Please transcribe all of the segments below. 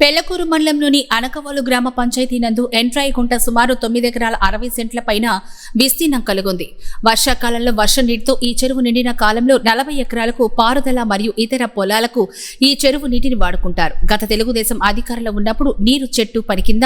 పెళ్ళకూరు మండలంలోని అనకవోలు గ్రామ పంచాయతీ నందు ఎంట్రాయికుంట సుమారు తొమ్మిది ఎకరాల అరవై సెంట్ల పైన విస్తీర్ణం కలుగుంది. వర్షాకాలంలో వర్షం నీటితో ఈ చెరువు నిండిన కాలంలో నలభై ఎకరాలకు పారుదల మరియు ఇతర పొలాలకు ఈ చెరువు నీటిని వాడుకుంటారు. గత తెలుగుదేశం అధికారంలో ఉన్నప్పుడు నీరు చెట్టు పని కింద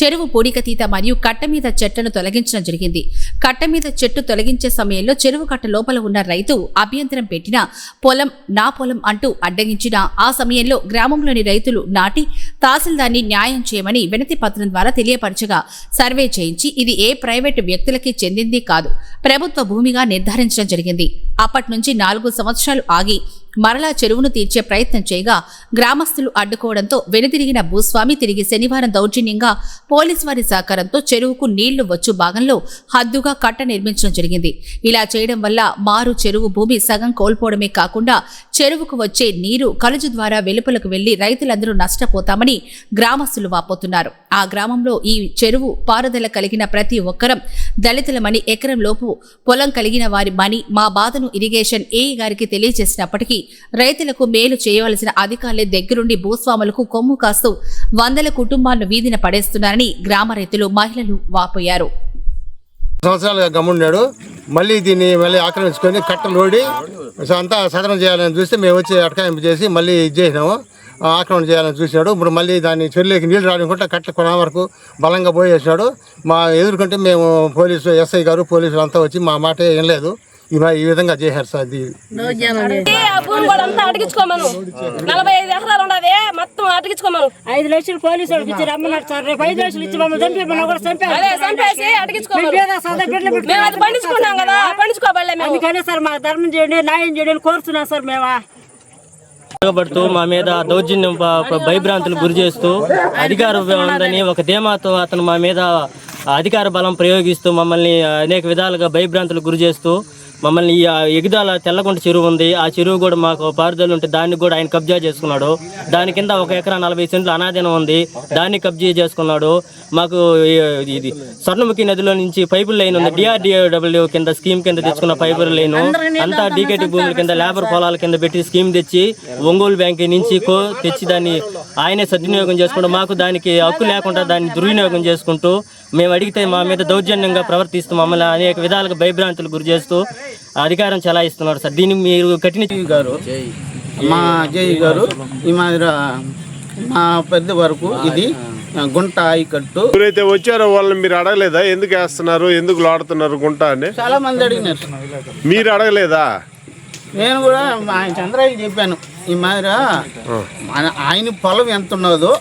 చెరువు పూడికతీత మరియు కట్ట మీద చెట్లను తొలగించడం జరిగింది. కట్ట మీద చెట్టు తొలగించే సమయంలో చెరువు కట్ట లోపల ఉన్న రైతు అభ్యంతరం పెట్టిన పొలం నా పొలం అంటూ అడ్డగించిన ఆ సమయంలో గ్రామంలోని రైతులు నాటి తహసీల్దార్ని న్యాయం చేయమని వినతి పత్రం ద్వారా తెలియపరచగా సర్వే చేయించి ఇది ఏ ప్రైవేటు వ్యక్తులకి చెందింది కాదు. ప్రభుత్వ భూమిగా నిర్ధారించడం జరిగింది. అప్పటి నుంచి నాలుగు సంవత్సరాలు ఆగి మరలా చెరువును తీర్చే ప్రయత్నం చేయగా గ్రామస్తులు అడ్డుకోవడంతో వెనుదిరిగిన భూస్వామి తిరిగి శనివారం దౌర్జన్యంగా పోలీసు వారి సహకారంతో చెరువుకు నీళ్ళు వచ్చు భాగంలో హద్దుగా కట్ట నిర్మించడం జరిగింది. ఇలా చేయడం వల్ల మారు చెరువు భూమి సగం కోల్పోవడమే కాకుండా చెరువుకు వచ్చే నీరు కలుజు ద్వారా వెలుపలకు వెళ్ళి రైతులందరూ నష్టపోతామని గ్రామస్తులు వాపోతున్నారు. ఆ గ్రామంలో ఈ చెరువు పారుదల కలిగిన ప్రతి ఒక్కరం దళితులమని ఎకరం లోపు పొలం కలిగిన వారి మని మా బాధను ఇరిగేషన్ ఏ గారికి తెలియజేసినప్పటికీ రైతులకు మేలు చేయవలసిన అధికారులే దగ్గరుండి భూస్వాములకు కొమ్ము కాస్తూ వందల కుటుంబాలను వీధిన పడేస్తున్నారని గ్రామ రైతులు మహిళలు వాపోయారు. సంవత్సరాలుగా గమ్మున్నాడు మళ్ళీ దీన్ని మళ్ళీ ఆక్రమించుకొని కట్టలు ఓడి అంతా సదనం చేయాలని చూస్తే మేము వచ్చి అటకాయింపు చేసి మళ్ళీ ఇది చేసినాము. ఆక్రమణ చేయాలని చూసినాడు ఇప్పుడు మళ్ళీ దాన్ని చెరువులోకి నీళ్ళు రావడం కట్ట కొన వరకు బలంగా పోయేసినాడు మా ఎదుర్కొంటే మేము పోలీసు ఎస్ఐ గారు పోలీసులు అంతా వచ్చి మా మాట ఏం లేదు. ఈ మా- ఈ విధంగా చేశారు సార్ భూమి కూడా అంతా అడిగించుకోమను. నలభై ఐదు ఎకరాలు ఉన్నది మొత్తం అడిగించుకోమను. ఐదు లక్షలు పోలీసు వాళ్ళకి ఇచ్చి రమ్మన్నారు సార్. రేపు ఐదు లక్షలు ఇచ్చి మమ్మల్ని కూడా అదే చంపేసి మేము అది పండించుకున్నాం కదా పండించుకోబడలే మేము. అందుకనే సార్ మాకు ధర్మం చేయండి న్యాయం చేయండి అని కోరుతున్నాం సార్ మేమా. తిరగబడుతూ మా మీద దౌర్జన్యం భయభ్రాంతులు గురి చేస్తూ అధికారం ఉందని ఒక ధీమాతో అతను మా మీద అధికార బలం ప్రయోగిస్తూ మమ్మల్ని అనేక విధాలుగా భయభ్రాంతులు గురి చేస్తూ మమ్మల్ని ఎగుదాల తెల్లగుంట చెరువు ఉంది. ఆ చెరువు కూడా మాకు పారుదల ఉంటే దాన్ని కూడా ఆయన కబ్జా చేసుకున్నాడు. దాని కింద ఒక ఎకరా నలభై సెంట్లు అనాధీనం ఉంది. దాన్ని కబ్జా చేసుకున్నాడు. మాకు ఇది స్వర్ణముఖి నదిలో నుంచి పైపుల లైన్ ఉంది. డిఆర్డిఓడబ్ల్యూ కింద స్కీమ్ కింద తెచ్చుకున్న పైపుల లైన్. అంతా డీకేటీ భూముల కింద లేబర్ పొలాల కింద పెట్టి స్కీమ్ తెచ్చి ఒంగోలు బ్యాంక్ నుంచి కో తెచ్చి దాన్ని ఆయనే సద్వినియోగం చేసుకుంటూ మాకు దానికి హక్కు లేకుండా దాన్ని దుర్వినియోగం చేసుకుంటూ మేము అడిగితే మా మీద దౌర్జన్యంగా ప్రవర్తిస్తూ మమ్మల్ని అనేక విధాలుగా భయభ్రాంతులు గురి చేస్తూ అధికారం చెలాయిస్తున్నారు సార్. దీన్ని మీరు కఠిన గారు. మా అజయ్ గారు ఈ మాదిరి మా పెద్ద వరకు ఇది గుంట ఆయకట్టు. ఎవరైతే వచ్చారో వాళ్ళని మీరు అడగలేదా? ఎందుకు వేస్తున్నారు? ఎందుకు లాడుతున్నారు గుంట అని? చాలా మంది అడిగినారు. మీరు అడగలేదా? నేను కూడా మా ఆయన చంద్రయ్య చెప్పాను. ఈ మాదిరి ఆయన పొలం ఎంత ఉన్నదో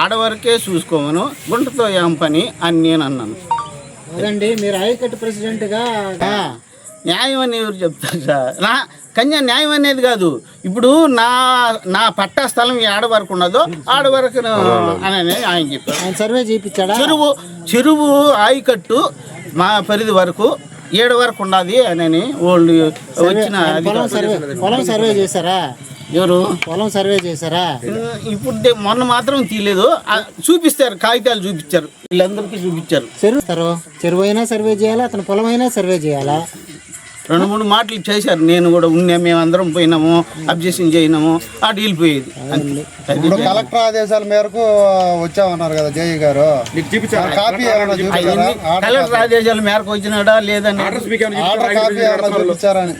ఆడవరకే చూసుకోమను గుంటతో ఏం పని అని నేను అన్నాను. అదండి మీరు ఆయకట్టు ప్రెసిడెంట్గా ఆ, న్యాయం అని ఎవరు చెప్తారు సార్? నా కన్యా న్యాయం అనేది కాదు. ఇప్పుడు నా నా పట్టా స్థలం ఆడ వరకు ఉన్నదో ఆడ వరకు అని ఆయన చెప్పారు. సర్వే చేయించాడా? చెరువు చెరువు ఆయకట్టు మా పరిధి వరకు ఏడు వరకు ఉన్నది అని వాళ్ళు వచ్చిన సర్వే చేశారా? ఎవరు? పొలం సర్వే చేశారా? ఇప్పుడు మొన్న మాత్రం తీయలేదు. చూపిస్తారు కాగితాలు చూపించారు. వీళ్ళందరికీ చూపించారు. చెరువు సర్వ చెరువు అయినా సర్వే చేయాలా? అతని పొలం అయినా సర్వే చేయాలా? రెండు మూడు మాటలు చేశారు. నేను కూడా ఉన్నా మేమందరం పోయినాము అబ్జెక్షన్ చేయనాము అటు వెళ్ళిపోయేది అంతే. అది కలెక్టర్ ఆదేశాల మేరకు వచ్చామన్నారు కదా జయ గారు. కాపీ కలెక్టర్ ఆదేశాల మేరకు వచ్చినాడా లేదని ఆర్డర్ కాపీ ఏమైనా చూపించారని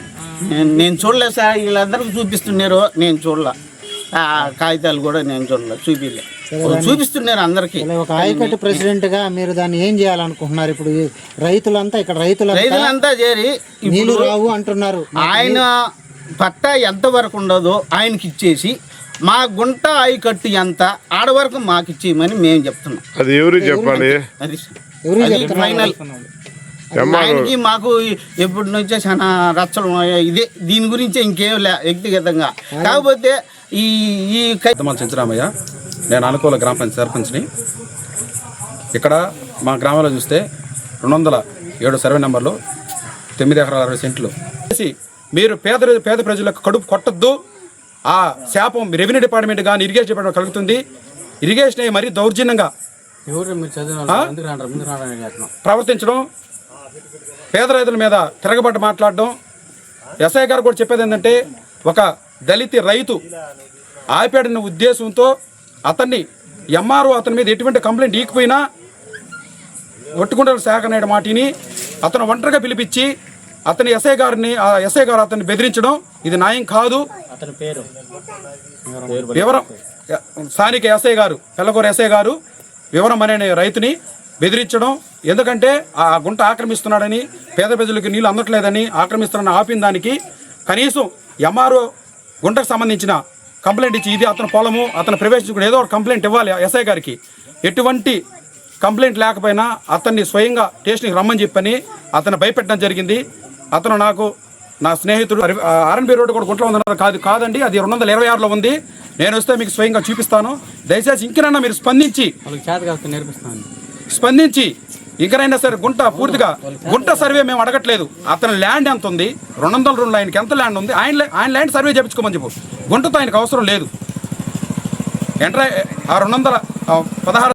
నేను- చూడలేదు సార్ వీళ్ళందరికీ చూపిస్తున్నారు. నేను చూడలే. ఆ కాగితాలు కూడా నేను చూడలే చూపిలే. చూపిస్తున్నారు అందరికీ. ఒక ఆయకట్టు ప్రెసిడెంట్గా మీరు దాన్ని ఏం చేయాలనుకుంటున్నారు? ఇప్పుడు ఈ రైతులంతా ఇక్కడ రైతులంతా రైతులంతా చేరి నీళ్ళు ఇప్పుడు రావు అంటున్నారు. ఆయన పట్టా ఎంత వరకు ఉండదో ఆయనకి ఇచ్చేసి మా గుంట ఆయకట్టు ఎంత ఆడ వరకు మాకు ఇచ్చేయమని మేము చెప్తున్నాం. అది ఎవరు చెప్పాలి? అది ఎవరు అది ఫైనల్. ఆయనకి మాకు ఎప్పటి నుంచో చాలా రచ్చలు ఉన్నాయి. ఇదే దీని గురించి ఇంకేం లే వ్యక్తిగతంగా. కాకపోతే ఈ ఈ చెంచురామయ్య? నేను అనుకూల గ్రామ పంచాయతీ సర్పంచ్ని. ఇక్కడ మా గ్రామంలో చూస్తే రెండు వందల ఏడు సర్వే నెంబర్లు తొమ్మిది ఎకరాల అరవై సెంట్లు. చేసి మీరు పేద పేద ప్రజలకు కడుపు కొట్టద్దు. ఆ శాపం రెవెన్యూ డిపార్ట్మెంట్ కానీ ఇరిగేషన్ డిపార్ట్మెంట్ కలుగుతుంది. ఇరిగేషన్ అయ్యి మరీ దౌర్జన్యంగా? ప్రవర్తించడం పేద రైతుల మీద తిరగబడ్డ మాట్లాడడం ఎస్ఐ గారు కూడా చెప్పేది ఏంటంటే ఒక దళిత రైతు ఆపాడన్న ఉద్దేశంతో అతన్ని ఎంఆర్ఓ అతని మీద ఎటువంటి కంప్లైంట్ ఈకపోయినా ఒట్టుకుంటల శాఖ అనే మాటిని అతను ఒంటరిగా పిలిపించి అతని ఎస్ఐ గారిని ఆ ఎస్ఐ గారు అతన్ని బెదిరించడం ఇది న్యాయం కాదు. అతని పేరు. వివరం స్థానిక ఎస్ఐ గారు పెల్లకూర ఎస్ఐ గారు వివరం అనే రైతుని బెదిరించడం ఎందుకంటే ఆ గుంట ఆక్రమిస్తున్నాడని పేద ప్రజలకు నీళ్ళు అందట్లేదని ఆక్రమిస్తున్నాడని ఆపిన దానికి కనీసం ఎంఆర్ఓ గుంటకు సంబంధించిన కంప్లైంట్ ఇచ్చి ఇది అతని పొలము అతను ప్రవేశించుకుని ఏదో ఒక కంప్లైంట్ ఇవ్వాలి ఎస్ఐ గారికి. ఎటువంటి కంప్లైంట్ లేకపోయినా అతన్ని స్వయంగా స్టేషన్కి రమ్మని చెప్పని అతను భయపెట్టడం జరిగింది. అతను నాకు నా స్నేహితుడు ఆర్ఎన్బి రోడ్డు కూడా గుంట్లో ఉందన్నారు కాదు కాదండి అది రెండు వందల ఇరవై ఆరులో ఉంది. నేను వస్తే మీకు స్వయంగా చూపిస్తాను. దయచేసి ఇంకనైనా మీరు స్పందించి స్పందించి ఇంకనైనా సరే గుంట పూర్తిగా గుంట సర్వే మేము అడగట్లేదు. అతని ల్యాండ్ ఎంత ఉంది రెండు వందల రెండు ఆయనకి ఎంత ల్యాండ్ ఉంది? ఆయన ఆయన ల్యాండ్ సర్వే చేయించుకోమని చెప్పు. గుంటతో ఆయనకు అవసరం లేదు. ఎంట్రా ఆ రెండు వందల పదహారు